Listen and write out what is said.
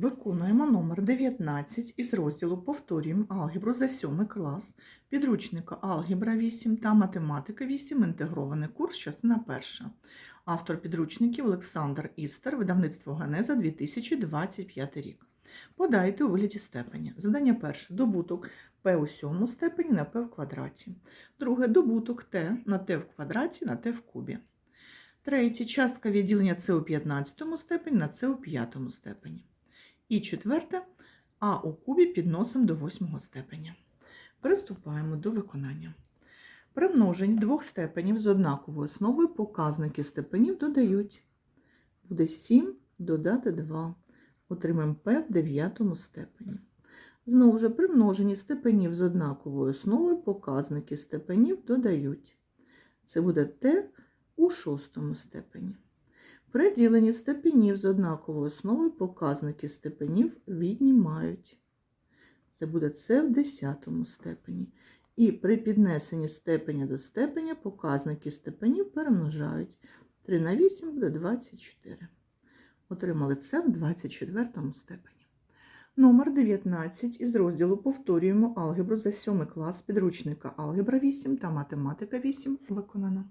Виконуємо номер 19 із розділу Повторюємо алгебру за 7 клас, підручника Алгебра 8 та Математика 8. Інтегрований курс, частина 1. Автор підручників Олександр Істер, видавництво Генеза 2025 рік. Подайте у вигляді степені. Завдання перше. Добуток p у сьомому степені на p в квадраті. Друге. Добуток t на t в квадраті на t в кубі. Третє. Частка відділення c у 15 степені на c у 5 степені. І четверте, а у кубі підносимо до восьмого степеня. Приступаємо до виконання. При множенні двох степенів з однаковою основою показники степенів додають. Буде 7 додати 2. Отримаємо p в дев'ятому степені. Знову ж при множенні степенів з однаковою основою показники степенів додають. Це буде t у шостому степені. При діленні степенів з однаковою основою показники степенів віднімають. Це буде це в десятому степені. І при піднесенні степеня до степеня показники степенів перемножають. 3 на 8 буде 24. Отримали це в 24 степені. Номер 19 із розділу повторюємо алгебру за 7 клас підручника Алгебра 8 та Математика 8 виконано.